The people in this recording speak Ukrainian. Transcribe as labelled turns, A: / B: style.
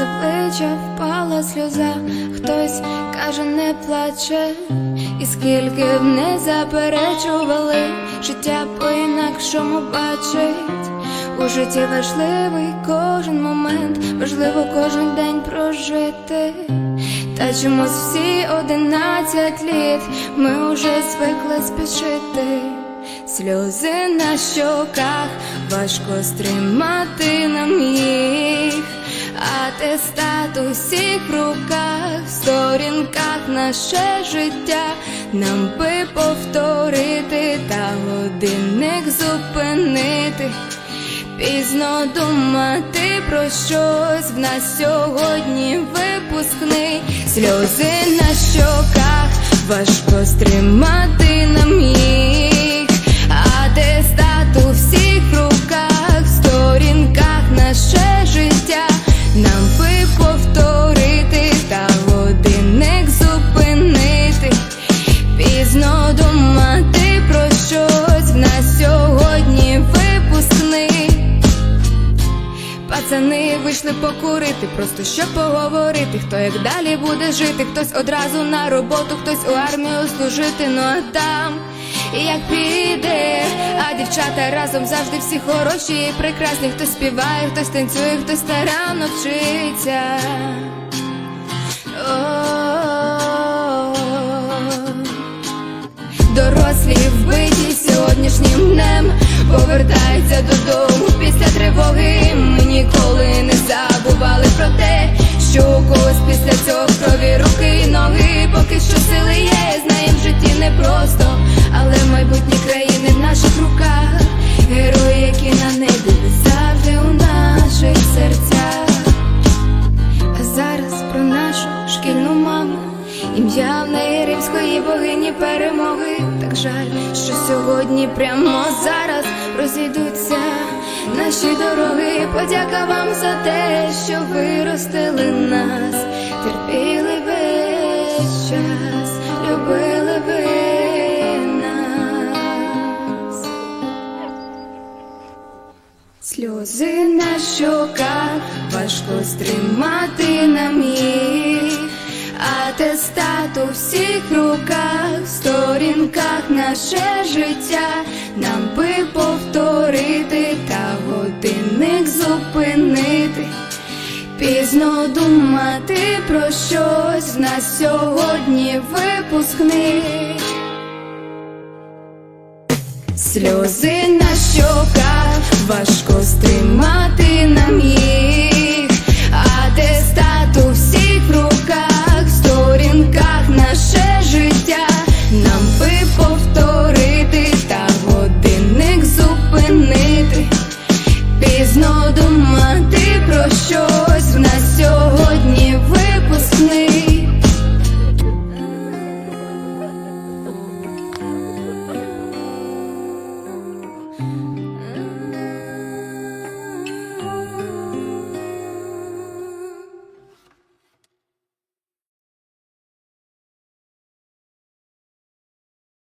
A: обличчя впала сльоза, хтось каже, не плаче, і скільки б не заперечували, життя по-інакшому бачить. У житті важливий кожен момент, важливо кожен день прожити. Та чомусь всі одинадцять літ ми уже звикли спішити. Сльози на щоках важко стримати нам їх, а те стат у всіх руках, в сторінках наше життя, нам би повторити та годинник зупинити. Пізно думати про щось в нас сьогодні випускний. Сльози на щоках, важко стримати Пацани вийшли покурити, просто щоб поговорити, хто як далі буде жити, хтось одразу на роботу, хтось у армію служити, ну а там як піде, а дівчата разом завжди всі хороші і прекрасні, хтось співає, хтось танцює, хтось старанно вчиться. Дорослі вбиті сьогоднішнім днем. Повертаються додому Ім'я в неї римської богині перемоги. Так жаль, що сьогодні прямо зараз розійдуться наші дороги. Подяка вам за те, що ви ростили нас, терпіли весь час, любили ви нас. Сльози на щоках важко стримати нам їх, стат у всіх руках, сторінках наше життя, нам би повторити та годинник зупинити. Пізно думати про щось в нас сьогодні випускний. Сльози на щоках важко стримати нам їх.